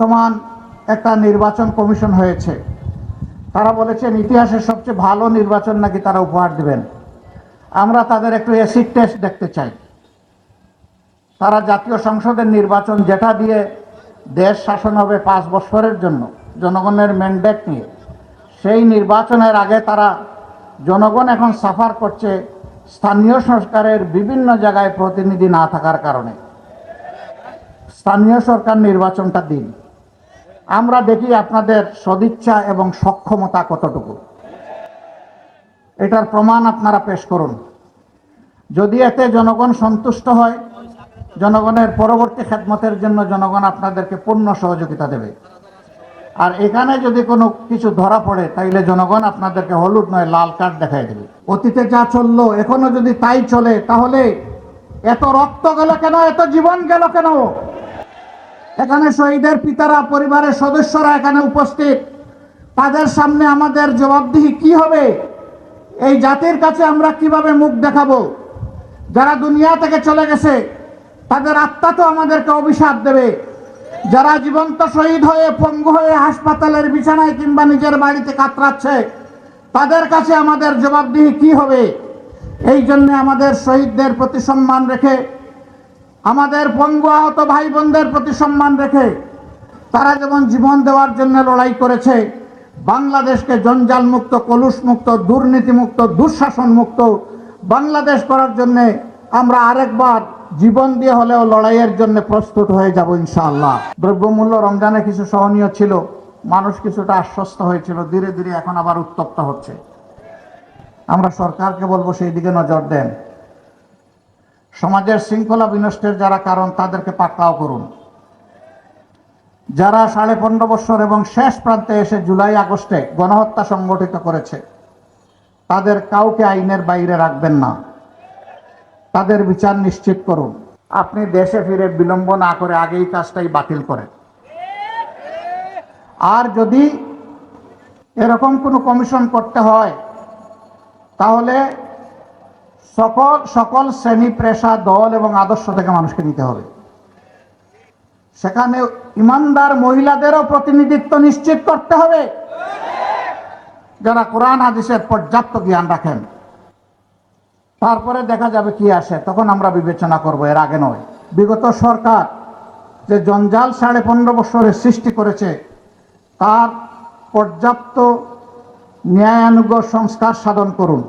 বর্তমান একটা নির্বাচন কমিশন হয়েছে। তারা বলেছেন ইতিহাসের সবচেয়ে ভালো নির্বাচন নাকি তারা উপহার দিবেন। আমরা তাদের একটু অ্যাসিড টেস্ট দেখতে চাই। তারা জাতীয় সংসদের নির্বাচন যেটা দিয়ে দেশ শাসন হবে পাঁচ বছরের জন্য, জনগণের ম্যান্ডেট নিয়ে, সেই নির্বাচনের আগে তারা জনগণ এখন সাফার করছে স্থানীয় সরকারের বিভিন্ন জায়গায় প্রতিনিধি না থাকার কারণে। স্থানীয় সরকার নির্বাচনটা দিন। আমরা দেখি আপনাদের সদিচ্ছা এবং সক্ষমতা কতটুকু। এটার প্রমাণ আপনারা পেশ করুন। যদি এতে জনগণ সন্তুষ্ট হয়, জনগণের পরবর্তী খেদমতের জন্য জনগণ আপনাদেরকে পূর্ণ সহযোগিতা দেবে। আর এখানে যদি কোনো কিছু ধরা পড়ে, তাইলে জনগণ আপনাদেরকে হলুদ নয়, লাল কার্ড দেখাই দেবে। অতীতে যা চলল, এখনও যদি তাই চলে, তাহলে এত রক্ত গেল কেন? এত জীবন গেল কেন? এখানে শহীদের পিতারা, পরিবারের সদস্যরা এখানে উপস্থিত। তাদের সামনে আমাদের জবাবদিহি কি হবে? এই জাতির কাছে আমরা কীভাবে মুখ দেখাবো? যারা দুনিয়া থেকে চলে গেছে, তাদের আত্মা তো আমাদেরকে অভিশাপ দেবে। যারা জীবন্ত শহীদ হয়ে, পঙ্গু হয়ে হাসপাতালের বিছানায় কিংবা নিজের বাড়িতে কাতরাচ্ছে, তাদের কাছে আমাদের জবাবদিহি কি হবে? এই জন্য আমাদের শহীদদের প্রতি সম্মান রেখে আমাদের পঙ্গু আহত ভাই বোনদের প্রতি সম্মান রেখে তারা যেমন জীবন দেওয়ার জন্য লড়াই করেছে, বাংলাদেশকে জঞ্জাল মুক্ত কলুষ মুক্ত দুর্নীতি মুক্ত দুঃশাসন মুক্ত বাংলাদেশ করার জন্য আমরা আরেকবার জীবন দিয়ে হলেও লড়াইয়ের জন্য প্রস্তুত হয়ে যাব ইনশাআল্লাহ। দ্রব্যমূল্য রমজানে কিছু সহনীয় ছিল, মানুষ কিছুটা আশ্বস্ত হয়েছিল, ধীরে ধীরে এখন আবার উত্তপ্ত হচ্ছে। আমরা সরকারকে বলব সেই দিকে নজর দেন। সমাজের শৃঙ্খলা বিনষ্টের যারা কারণ, তাদেরকে পাকড়াও করুন। যারা সাড়ে পনেরো বছর এবং শেষ প্রান্তে এসে জুলাই আগস্টে গণহত্যা সংগঠিত করেছে, তাদের কাউকে আইনের বাইরে রাখবেন না। তাদের বিচার নিশ্চিত করুন। আপনি দেশে ফিরে বিলম্ব না করে আগেই কাজটাই বাতিল করেন। আর যদি এরকম কোনো কমিশন করতে হয়, তাহলে সকল সকল শ্রেণি পেশা দল এবং আদর্শ থেকে মানুষকে নিতে হবে। সেখানে ইমানদার মহিলাদেরও প্রতিনিধিত্ব নিশ্চিত করতে হবে। যারা কোরআন, হাদিসের পর্যাপ্ত জ্ঞান রাখেন। তারপরে দেখা যাবে কি আসে, তখন আমরা বিবেচনা করব, এর আগে নয়। বিগত সরকার যে জঞ্জাল সাড়ে পনেরো বছরের সৃষ্টি করেছে, তার পর্যাপ্ত ন্যায়ানুগ সংস্কার সাধন করুন।